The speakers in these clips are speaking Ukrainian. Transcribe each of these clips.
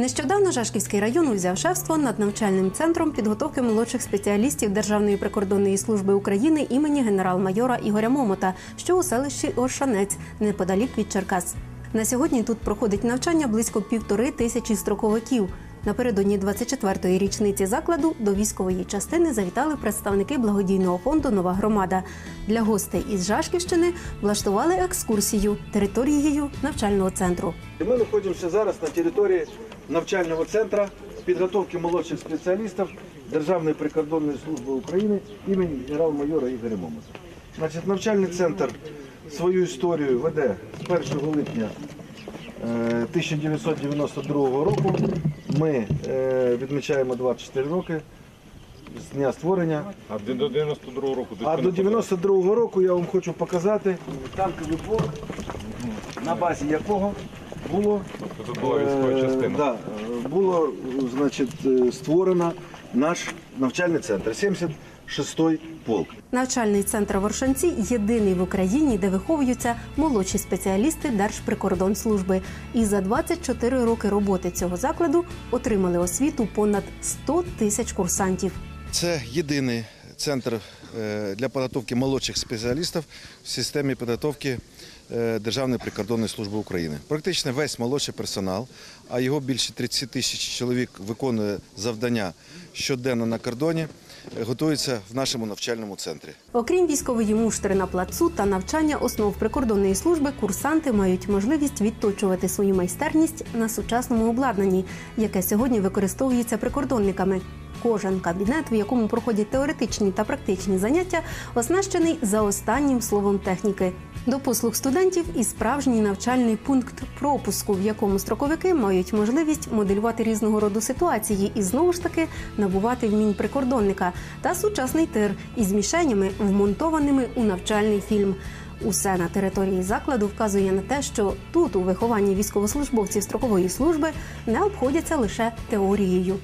Нещодавно Жашківський район узяв шефство над навчальним центром підготовки молодших спеціалістів Державної прикордонної служби України імені генерал-майора Ігоря Момота, що у селищі Оршанець, неподалік від Черкас. На сьогодні тут проходить навчання близько півтори тисячі строковиків. Напередодні 24-ї річниці закладу до військової частини завітали представники благодійного фонду Нова громада. Для гостей із Жашківщини влаштували екскурсію територією навчального центру. Ми знаходимося зараз на території навчального центру підготовки молодших спеціалістів Державної прикордонної служби України імені генерал-майора Ігоря Момота. Значить, навчальний центр свою історію веде з 1 липня е, 1992 року. Ми е, відмічаємо 24 роки з дня створення. А до 92 року А до 92 року я вам хочу показати танковий блок, на базі якого було Тут була військова частина. Да, було значить, е, створено наш навчальний центр 76-й полк. Навчальний центр Воршанці єдиний в Україні, де виховуються молодші спеціалісти Держприкордонслужби. І за 24 роки роботи цього закладу отримали освіту понад 100 тисяч курсантів. Це єдиний центр для підготовки молодших спеціалістів в системі підготовки е, Державної прикордонної служби України. Практично весь молодший персонал, а його більше 30 тисяч чоловік виконує завдання щоденно на кордоні, е, готується в нашому навчальному центрі. Окрім військової муштри на плацу та навчання основ прикордонної служби, курсанти мають можливість відточувати свою майстерність на сучасному обладнанні, яке сьогодні використовується прикордонниками. Кожен кабінет, в якому проходять теоретичні та практичні заняття, оснащений за останнім словом техніки. До послуг студентів і справжній навчальний пункт пропуску, в якому строковики мають можливість моделювати різного роду ситуації і знову ж таки набувати вмінь прикордонника та сучасний тир із мішенями, вмонтованими у навчальний фільм. Усе на території закладу вказує на те, що тут у вихованні військовослужбовців строкової служби не обходяться лише теорією.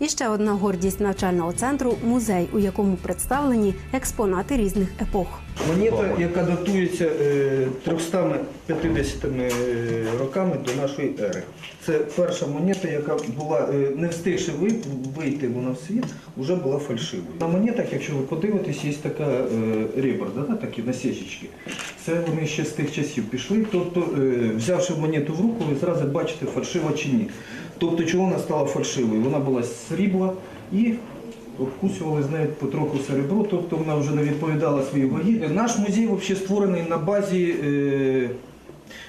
І ще одна гордість навчального центру музей, у якому представлені експонати різних епох. Монета, яка датується е, 350 е, роками до нашої ери. Це перша монета, яка була е, не встигши вийти вона в світ, вже була фальшивою. На монетах, якщо ви подивитесь, є така е, ребра, да, такі насічечки. Це вони ще з тих часів пішли. Тобто, е, взявши монету в руку, ви зразу бачите, фальшива чи ні. Тобто, чого вона стала фальшивою? Вона була срібла і обкусували з нею потроху серебро, тобто вона вже не відповідала своїй вагі. Наш музей взагалі створений на базі е,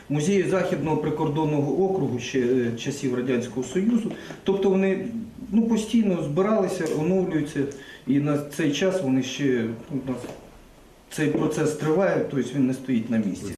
музею Західного прикордонного округу ще е, часів Радянського Союзу. Тобто вони ну, постійно збиралися, оновлюються, і на цей час вони ще у цей процес триває, тобто він не стоїть на місці.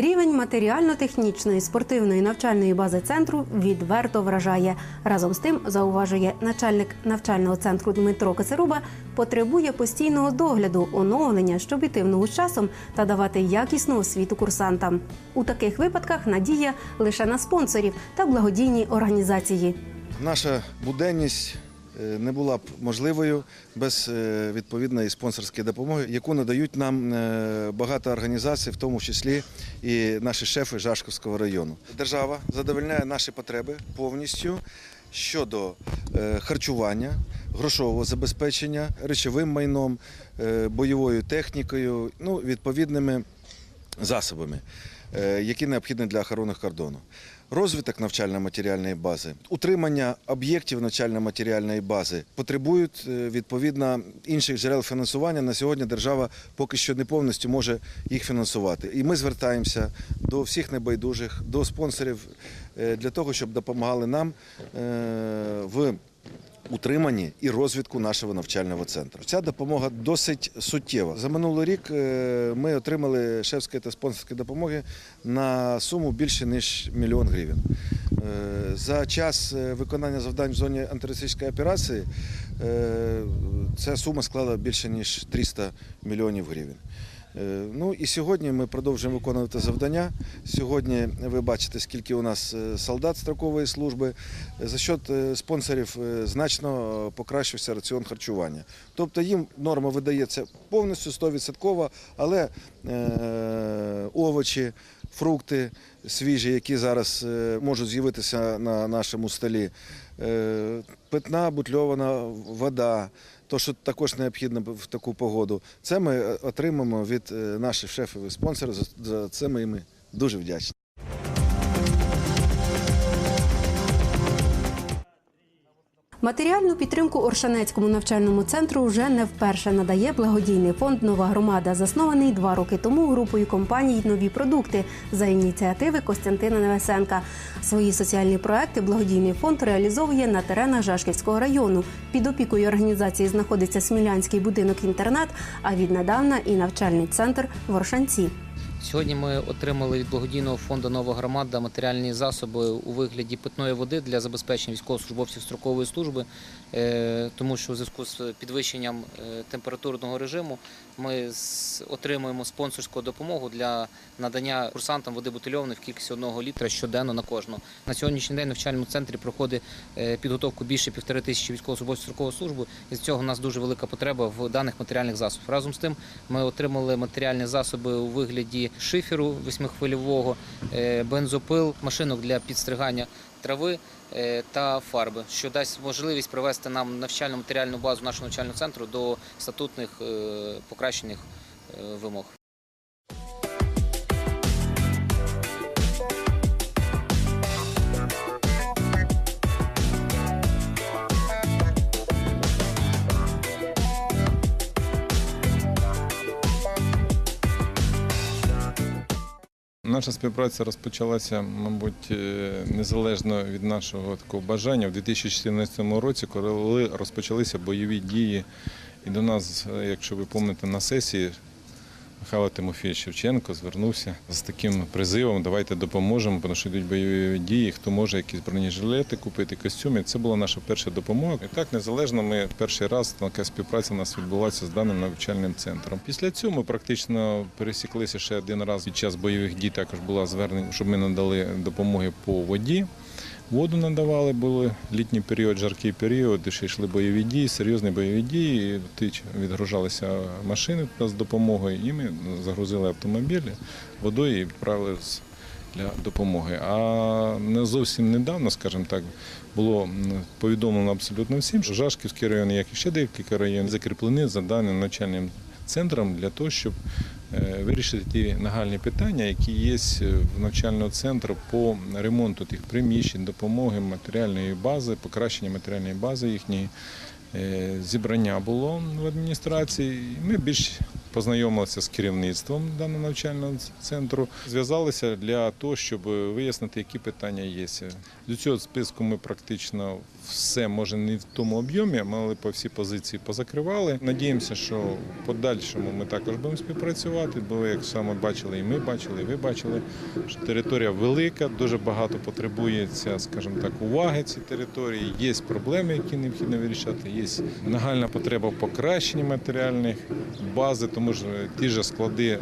Рівень матеріально-технічної спортивної навчальної бази центру відверто вражає. Разом з тим, зауважує начальник навчального центру Дмитро Коцеруба, потребує постійного догляду, оновлення, щоб іти в ногу з часом та давати якісну освіту курсантам. У таких випадках надія лише на спонсорів та благодійні організації. Наша буденність не була б можливою без е, відповідної спонсорської допомоги, яку надають нам е, багато організацій, в тому числі і наші шефи Жашковського району. Держава задовольняє наші потреби повністю щодо е, харчування, грошового забезпечення, речовим майном, е, бойовою технікою, ну, відповідними засобами, е, які необхідні для охорони кордону. Розвиток навчально-матеріальної бази, утримання об'єктів навчально-матеріальної бази потребують е, відповідно інших джерел фінансування. На сьогодні держава поки що не повністю може їх фінансувати. І ми звертаємося до всіх небайдужих, до спонсорів е, для того, щоб допомагали нам е, в утриманні і розвитку нашого навчального центру. Ця допомога досить суттєва. За минулий рік е, ми отримали шефської та спонсорської допомоги на суму більше ніж мільйон гривень. Е, За час е, виконання завдань в зоні антитерористичної операції ця сума склала більше ніж 300 мільйонів гривень. Е, Ну і сьогодні ми продовжуємо виконувати завдання. Сьогодні ви бачите, скільки у нас е, солдат строкової служби. За счет е, спонсорів значно покращився раціон харчування. Тобто їм норма видається повністю 100%, але овочі, фрукти свіжі, які зараз можуть з'явитися на нашому столі, питна бутльована вода, то, що також необхідно в таку погоду, це ми е, отримаємо від е, наших шефів і спонсорів. За це ми їм дуже вдячні. Матеріальну підтримку Оршанецькому навчальному центру вже не вперше надає благодійний фонд Нова громада, заснований два роки тому групою компаній Нові продукти за ініціативи Костянтина Невесенка. Свої соціальні проекти благодійний фонд реалізовує на теренах Жашківського району. Під опікою організації знаходиться Смілянський будинок-інтернат, а віднедавна і навчальний центр в Оршанці. Сьогодні ми отримали від благодійного фонду Нова громада матеріальні засоби у вигляді питної води для забезпечення військовослужбовців строкової служби, е, тому що у зв'язку з підвищенням е, температурного режиму ми отримуємо спонсорську допомогу для надання курсантам води бутильованої в кількості одного літра щоденно на кожного. На сьогоднішній день в навчальному центрі проходить е, підготовку більше півтори тисячі військовослужбовців строкової служби. І з цього у нас дуже велика потреба в даних матеріальних засобах. Разом з тим ми отримали матеріальні засоби у вигляді шиферу восьмихвильового, е, бензопил, машинок для підстригання трави е, та фарби, що дасть можливість привести нам навчальну матеріальну базу нашого навчального центру до статутних е, покращених вимог. Наша співпраця розпочалася, мабуть, е, незалежно від нашого такого бажання у 2014 році, коли розпочалися бойові дії. І до нас, е, якщо ви пам'ятаєте, на сесії Михайло Тимофійович Шевченко звернувся з таким призивом Давайте допоможемо, тому що йдуть бойові дії. Хто може якісь бронежилети купити, костюми. Це була наша перша допомога. І так незалежно ми перший раз така співпраця у нас відбулася з даним навчальним центром. Після цього ми практично пересіклися ще один раз під час бойових дій. Також була звернення, щоб ми надали допомоги по воді. Воду надавали, були літній період, жаркий період, ще йшли бойові дії, серйозні бойові дії. І відгружалися машини з допомогою, і ми загрузили автомобілі водою і відправили для допомоги. А не зовсім недавно, скажімо так, було повідомлено абсолютно всім, що Жашківський район, як і ще декілька районів, закріплені за даним навчальним центром для того, щоб вирішити ті нагальні питання, які є в навчального центру по ремонту тих приміщень, допомоги матеріальної бази, покращення матеріальної бази їхньої. Е, Зібрання було в адміністрації. Ми більш познайомилися з керівництвом даного навчального центру, зв'язалися для того, щоб вияснити, які питання є. До цього списку ми практично все, може не в тому об'ємі, але по всі позиції позакривали. Надіємося, що в подальшому ми також будемо співпрацювати, бо як саме бачили, і ми бачили, і ви бачили, що територія велика, дуже багато потребується, скажімо так, уваги ці території. Є проблеми, які необхідно вирішати. Є нагальна потреба в покращенні матеріальних бази, тому що ті ж склади е,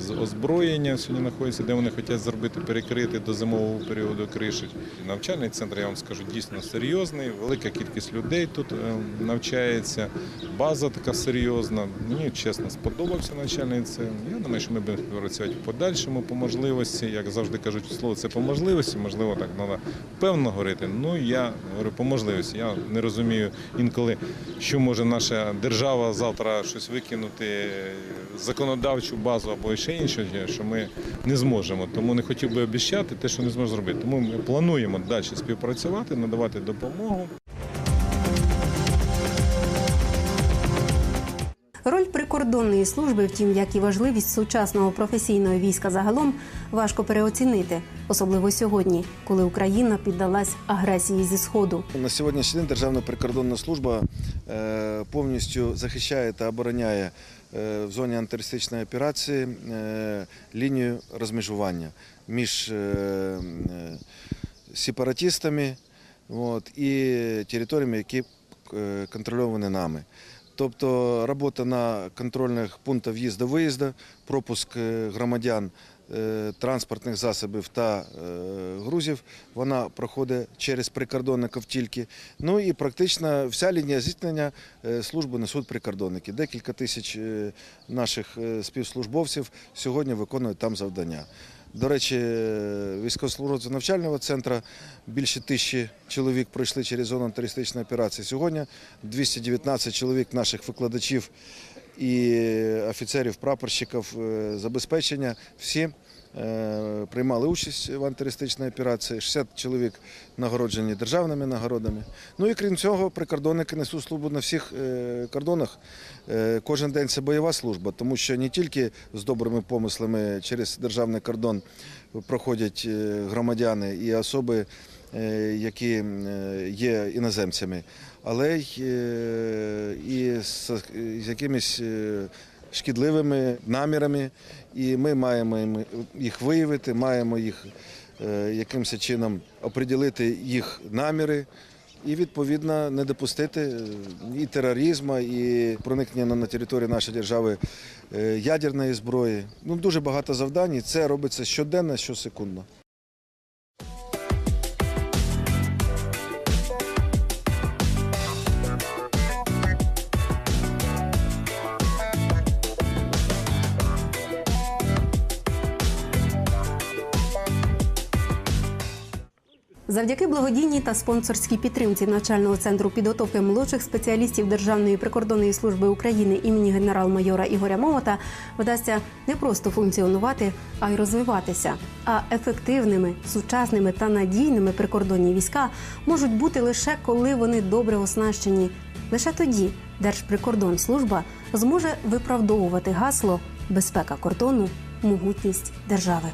з озброєння сьогодні знаходяться, де вони хочуть зробити перекрити до зимового періоду криші. Навчальний центр, я вам скажу, дійсно серйозний. Велика кількість людей тут е, навчається. База така серйозна. Мені чесно сподобався навчальний центр. Я думаю, що ми будемо співпрацювати в подальшому по можливості. Як завжди кажуть, слово це по можливості. Можливо, так треба певно говорити. Ну я говорю по можливості. Я не розумію інколи, що може наша держава завтра щось викинути, законодавчу базу або ще інше, що ми не зможемо. Тому не хотів би обіцяти те, що не зможемо зробити. Тому ми плануємо далі співпрацювати, надавати допомогу. Роль прикордонної служби, втім, як і важливість сучасного професійного війська загалом, важко переоцінити, особливо сьогодні, коли Україна піддалась агресії зі сходу. На сьогоднішній день Державна прикордонна служба е, повністю захищає та обороняє е, в зоні антитерористичної операції е, лінію розмежування між сепаратистами от, і територіями, які е, контрольовані нами. Тобто робота на контрольних пунктах в'їзду-виїзду, пропуск е, громадян е, транспортних засобів та е, грузів, вона проходить через прикордонників тільки. Ну і практично вся лінія зіткнення служби несуть прикордонники. Декілька тисяч наших співслужбовців сьогодні виконують там завдання. До речі, військовослужбовці навчального центру більше тисячі чоловік пройшли через зону антитерористичної операції. Сьогодні 219 чоловік наших викладачів і офіцерів, прапорщиків е, забезпечення. Всі е, приймали участь в антитерористичній операції. 60 чоловік нагороджені державними нагородами. Ну і крім цього, прикордонники несуть службу на всіх е, кордонах. Е, Кожен день це бойова служба, тому що не тільки з добрими помислами через державний кордон проходять е, громадяни і особи, е, які е, є іноземцями, але й е, з якимись е, шкідливими намірами. І ми маємо їх виявити, маємо їх е, якимось чином оприділити їх наміри. І відповідно не допустити е, і тероризму, і проникнення на територію нашої держави е, ядерної зброї. Ну дуже багато завдань. і Це робиться щоденно, щосекундно. Завдяки благодійній та спонсорській підтримці навчального центру підготовки молодших спеціалістів Державної прикордонної служби України імені генерал-майора Ігоря Момота вдасться не просто функціонувати, а й розвиватися. А ефективними, сучасними та надійними прикордонні війська можуть бути лише коли вони добре оснащені. Лише тоді Держприкордонслужба зможе виправдовувати гасло безпека кордону, могутність держави.